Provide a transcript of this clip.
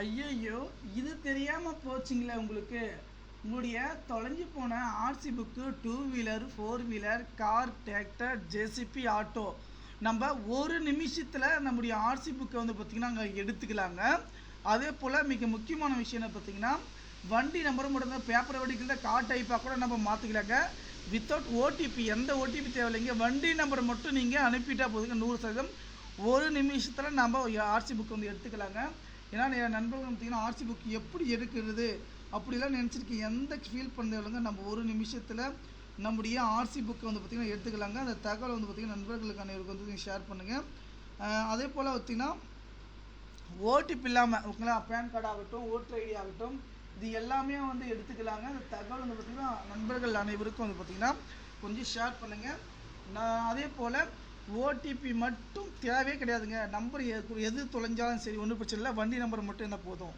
ஐயையோ இது தெரியாமல் போச்சுங்களே உங்களுக்கு. உங்களுடைய தொலைஞ்சு போன RC book two wheeler four wheeler car tractor JCB auto நம்ம ஒரு நிமிஷத்தில் நம்முடைய ஆர்சி புக்கை வந்து பார்த்திங்கன்னா அங்கே எடுத்துக்கலாங்க. அதே போல் மிக முக்கியமான விஷயம் என்ன பார்த்தீங்கன்னா வண்டி நம்பரும் மட்டும் பேப்பர் வடிக்கல கார் டைப்பாக கூட நம்ம மாற்றிக்கலாங்க வித்தவுட் ஓடிபி எந்த ஓடிபி தேவையில்லைங்க. வண்டி நம்பர் மட்டும் நீங்கள் அனுப்பிட்டா போதுங்க நூறு சதவீதம். ஒரு நிமிஷத்தில் நம்ம ஆர்சி புக் வந்து எடுத்துக்கலாங்க. ஏன்னா என் நண்பர்கள் பார்த்தீங்கன்னா ஆர்சி புக் எப்படி எடுக்கிறது அப்படிலாம் நினச்சிருக்கேன் எந்த ஃபீல் பண்ணுறவங்க நம்ம ஒரு நிமிஷத்தில் நம்முடைய ஆர்சி புக்கை வந்து பார்த்திங்கன்னா எடுத்துக்கலாங்க. அந்த தகவலை வந்து பார்த்திங்கன்னா நண்பர்களுக்கு அனைவருக்கு வந்து ஷேர் பண்ணுங்கள் அதே போல் பார்த்திங்கன்னா ஓடிபி இல்லாமல் ஓகேங்களா பேன் கார்டு ஆகட்டும் ஓட்டர் ஐடி ஆகட்டும் இது எல்லாமே வந்து எடுத்துக்கலாங்க. அந்த தகவல் வந்து பார்த்திங்கன்னா நண்பர்கள் அனைவருக்கும் வந்து பார்த்திங்கன்னா கொஞ்சம் ஷேர் பண்ணுங்கள் நான் அதே போல் ஓடிபி மட்டும் தேவையே கிடையாதுங்க. நம்பர் எது தொலைஞ்சாலும் சரி ஒன்றும் பிரச்சனை இல்லை. வண்டி நம்பர் மட்டும் என்ன போதும்.